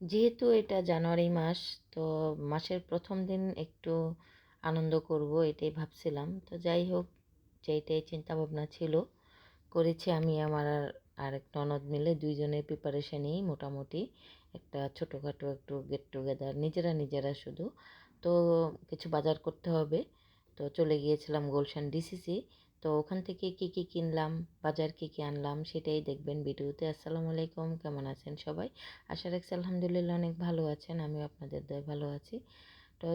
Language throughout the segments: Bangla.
যেহেতু এটা জানুয়ারি মাস, তো মাসের প্রথম দিন একটু আনন্দ করব এটাই ভাবছিলাম। তো যাই হোক, যেইটাই চিন্তা ভাবনা ছিল, করেছি আমি আমার আর আরেক ননদ মিলে দুইজনের প্রিপারেশনেই মোটামুটি একটা ছোটোখাটো একটু গেট টুগেদার নিজেরা নিজেরা শুধু। তো কিছু বাজার করতে হবে। তো চলে গিয়েছিলাম গুলশান ডিসিসি তো ওখান থেকে কি কি কিনলাম, বাজার কি কি আনলাম সেটাই দেখবেন ভিডিওতে। আসসালামু আলাইকুম, কেমন আছেন সবাই? আশা রাখছি আলহামদুলিল্লাহ অনেক ভালো আছেন, আমিও আপনাদের দয়ে ভালো আছি। তো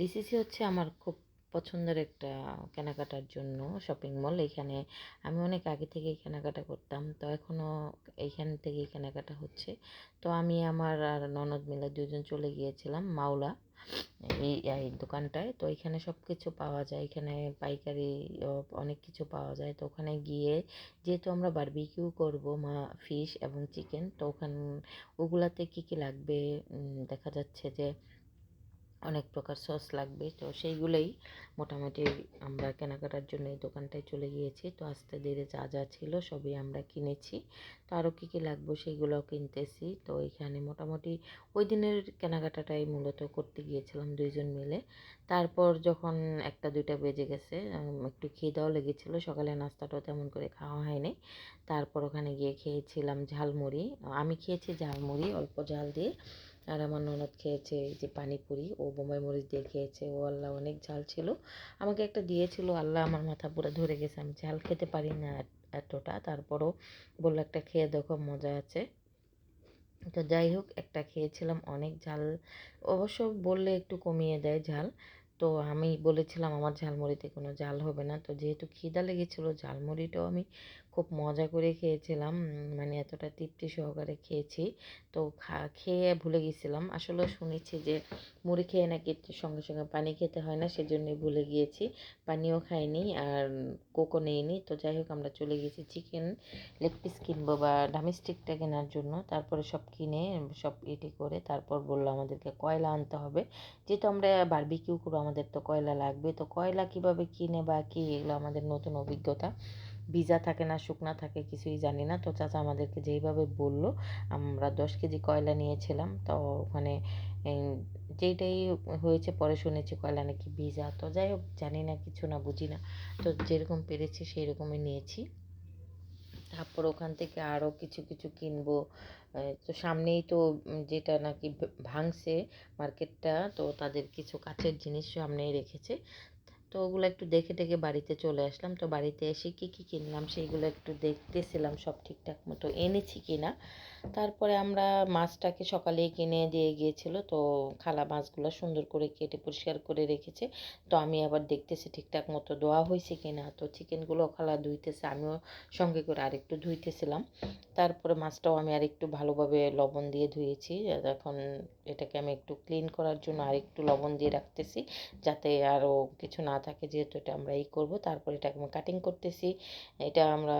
ডিসিসি হচ্ছে আমার খুব পছন্দের একটা কেনাকাটার জন্য শপিং মল এখানে আমি অনেক আগে থেকেই কেনাকাটা করতাম। তো এখনও এইখান থেকেই কেনাকাটা হচ্ছে। তো আমি আমার আর ননদ মিলে দুজন চলে গিয়েছিলাম মাওলা এই এই দোকানটায়। তো এখানে সব কিছু পাওয়া যায়। এখানে পাইকারি অনেক কিছু পাওয়া যায়। তো ওখানে গিয়ে যেহেতু আমরা বারবিকিউ করব, মা ফিশ এবং চিকেন তো ওখান, ওগুলাতে কী কী লাগবে? দেখা যাচ্ছে যে অনেক প্রকার সস লাগবে। তো সেইগুলোই মোটামুটি আমরা কেনাকাটার জন্য এই দোকানটায় চলে গিয়েছি। তো আস্তে ধীরে যা যা ছিল সবই আমরা কিনেছি। তো আরও কী কী লাগবে সেইগুলোও কিনতেছি। তো এখানে মোটামুটি ওই দিনের কেনাকাটাটাই মূলত করতে গিয়েছিলাম দুইজন মিলে। তারপর যখন একটা দুইটা বেজে গেছে একটু খিদাও লেগেছিলো। সকালে নাস্তাটাও তেমন করে খাওয়া হয়নি। তারপর ওখানে গিয়ে খেয়েছিলাম ঝালমুড়ি। আমি খেয়েছি ঝালমুড়ি, অল্প ঝাল দিয়ে। আর আমার ননদ খেয়েছে এই যে পানিপুরি, ও বোম্বাই মরিচ দিয়ে খেয়েছে। ও আল্লাহ অনেক ঝাল ছিল। আমাকে একটা দিয়েছিল, আল্লাহ আমার মাথা পুরো ধরে গেছে, আমি ঝাল খেতে পারি না এতটা। তারপরও বলল, একটা খেয়ে দেখো, মজা আছে। তো যাই হোক, একটা খেয়েছিলাম, অনেক ঝাল। অবশ্য বললে একটু কমিয়ে দেয় ঝাল। তো আমি বলেছিলাম, আমার ঝালমুড়িতে কোনো ঝাল হবে না। তো যেহেতু খিদা লেগেছিলো, ঝালমুড়িটাও আমি খুব মজা করে খেয়েছিলাম। মানে এতটা তৃপ্তি সহকারে খেয়েছি। তো খা, খেয়ে ভুলে গেছিলাম। আসলে শুনেছি যে মুড়ি খেয়ে নাকি সঙ্গে সঙ্গে পানি খেতে হয় না, সেজন্যই ভুলে গিয়েছি। পানিও খাইনি আর কোকো নেইনি। তো যাই হোক, আমরা চলে গেছি চিকেন লেগ পিস কিনবো বা ডামিস্টিকটা কেনার জন্য। তারপরে সব কিনে সব এটি করে তারপর বলল আমাদেরকে কয়লা আনতে হবে। যেহেতু আমরা বারবিকিউ করব আমাদের তো কয়লা লাগবে। তো কয়লা কীভাবে কিনে বা কী, এগুলো আমাদের নতুন অভিজ্ঞতা। ভিজা থাকে না, শুকনা থাকে কিছুই জানি না। তো চাচা আমাদেরকে যেইভাবে বলল, আমরা দশ কেজি কয়লা নিয়েছিলাম। তো ওখানে যেইটাই হয়েছে পরে শুনেছি কয়লা নাকি ভিজা। তো যাই হোক, জানি না, কিছু না, বুঝি না। তো যেরকম পেরেছি সেই রকমই নিয়েছি। তারপর ওখান থেকে আরও কিছু কিছু কিনবো। তো সামনেই তো যেটা নাকি ভাঙছে মার্কেটটা, তো তাদের কিছু কাছের জিনিস সামনেই রেখেছে। তো ওগুলো একটু দেখে টেকে বাড়িতে চলে আসলাম। তো বাড়িতে এসে কী কী কিনলাম সেইগুলো একটু দেখতেছিলাম সব ঠিকঠাক মতো এনেছি কি না তারপরে আমরা মাছটাকে সকালেই কিনে দিয়ে গিয়েছিল। তো খালা মাছগুলো সুন্দর করে কেটে পরিষ্কার করে রেখেছে। তো আমি আবার দেখতেছি ঠিকঠাক মতো ধোয়া হয়েছে কি না তো চিকেনগুলো খালা ধুইতেছে, আমিও সঙ্গে করে আরেকটু ধুইতেছিলাম। তারপরে মাছটাও আমি আরেকটু ভালোভাবে লবণ দিয়ে ধুয়েছি। এখন এটাকে আমি একটু ক্লিন করার জন্য আর একটু লবণ দিয়ে রাখতেছি, যাতে আরও কিছু না থাকে যেহেতু এটা আমরা এই করব। তারপর এটাকে আমি কাটিং করতেছি। এটা আমরা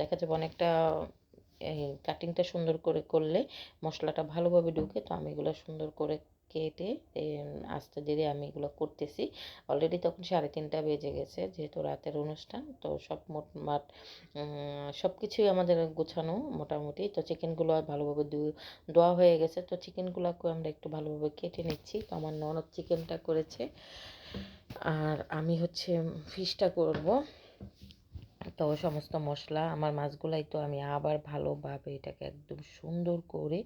দেখা যাবে অনেকটা কাটিংটা সুন্দর করে করলে মশলাটা ভালোভাবে ঢুকে, তো আমি এগুলো সুন্দর করে কেটে আস্তে ধীরে আমি এগুলো করতেছি। অলরেডি তখন সাড়ে তিনটা বেজে গেছে, যেহেতু রাতের অনুষ্ঠান, তো সব মোটমাট সব কিছুই আমাদের গোছানো মোটামুটি। তো চিকেনগুলো ভালোভাবে দোয়া হয়ে গেছে, তো চিকেনগুলোকে আমরা একটু ভালোভাবে কেটে নিচ্ছি। তো আমার ননদ চিকেনটা করেছে। আর আমি হচ্ছে ফিশটা করব। তো সমস্ত মশলা আমার মাছগুলাই তো আমি আবার ভালোভাবে এটাকে একদম সুন্দর করে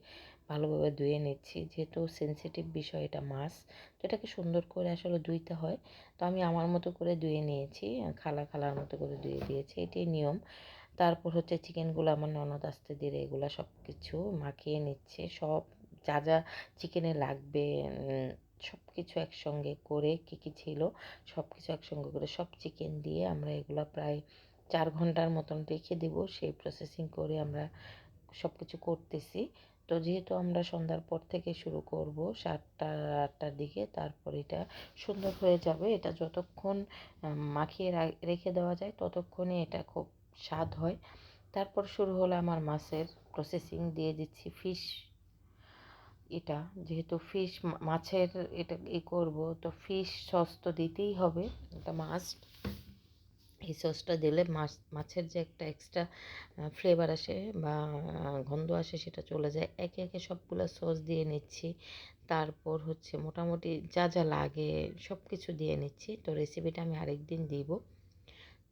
ভালোভাবে ধুয়ে নিচ্ছি। যেহেতু সেন্সিটিভ বিষয় এটা মাছ, তো এটাকে সুন্দর করে আসলে ধুইতে হয়। তো আমি আমার মতো করে ধুয়ে নিয়েছি, খালা খালার মতো করে ধুয়ে দিয়েছি। এটাই নিয়ম। তারপর হচ্ছে চিকেনগুলো আমার ননদ আসতে দিলে এগুলো সব কিছু মাখিয়ে নিচ্ছে। সব যা যা চিকেনে লাগবে সব কিছু একসঙ্গে করে কী কী ছিল সব কিছু একসঙ্গে করে সব চিকেন দিয়ে আমরা এগুলো প্রায় চার ঘণ্টার মতন রেখে দেবো, সেই প্রসেসিং করে আমরা সব কিছু করতেছি। তো যেহেতু আমরা সন্ধ্যার পর থেকে শুরু করব, সাতটা, আটটার দিকে, তারপর এটা সুন্দর হয়ে যাবে। এটা যতক্ষণ মাখিয়ে রেখে দেওয়া যায় ততক্ষণই এটা খুব স্বাদ হয়। তারপর শুরু হলো আমার মাছের প্রসেসিং দিয়ে দিচ্ছি ফিশ এটা, যেহেতু ফিশ মাছের এটা ই করব, তো ফিশ সস তো দিতেই হবে, এটা মাস্ট এই সসটা দিলে মাছ, মাছের যে একটা এক্সট্রা ফ্লেভার আসে বা গন্ধ আসে সেটা চলে যায়। একে একে সবগুলো সস দিয়ে নিচ্ছি। তারপর হচ্ছে মোটামুটি যা যা লাগে সব কিছু দিয়ে নিচ্ছি। তো রেসিপিটা আমি আরেক দিন দিব।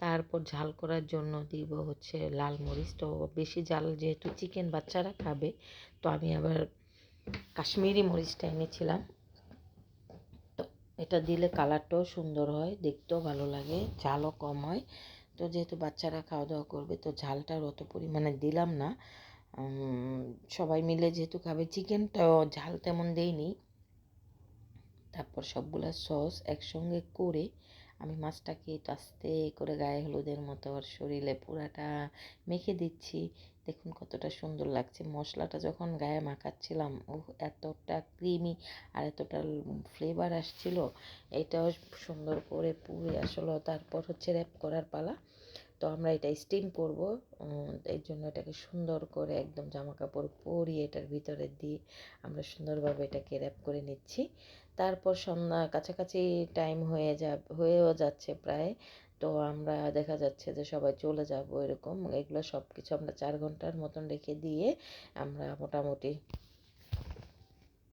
তারপর ঝাল করার জন্য দিব হচ্ছে লাল মরিচ। তো বেশি ঝাল যেহেতু চিকেন বাচ্চারা খাবে, তো আমি আবার কাশ্মীরি মরিচটা এনেছিলাম। এটা দিলে কালারটাও সুন্দর হয়, দেখতেও ভালো লাগে, ঝালও কম হয়। তো যেহেতু বাচ্চারা খাওয়া দাওয়া করবে, তো ঝালটার অত পরিমাণে দিলাম না। সবাই মিলে যেহেতু খাবে চিকেন তো ঝাল তেমন দেইনি। তারপর সবগুলা সস একসঙ্গে করে আমি মাছটাকে একটু আস্তে করে গায়ে হলুদের মতো আর শরীরে পুরাটা মেখে দিচ্ছি। দেখুন কতটা সুন্দর লাগছে। মশলাটা যখন গায়ে মাখাচ্ছিলাম ও এতটা ক্রিমি আর এতটা ফ্লেভার আসছিল, এটাও সুন্দর করে পুড়ে আসলো। তারপর হচ্ছে র্যাপ করার পালা। তো আমরা এটা স্টিম করব। এই জন্য এটাকে সুন্দর করে একদম জামা কাপড় পরিয়ে এটার ভিতরে দিয়ে আমরা সুন্দরভাবে এটাকে র্যাপ করে নিচ্ছি। তারপর সন্ধ্যা, কাছাকাছি টাইম হয়ে যা, হয়েও যাচ্ছে প্রায়। তো আমরা দেখা যাচ্ছে যে সবাই চলে যাব এরকম। এগুলো সব কিছু আমরা চার ঘণ্টার মতন রেখে দিয়ে আমরা মোটামুটি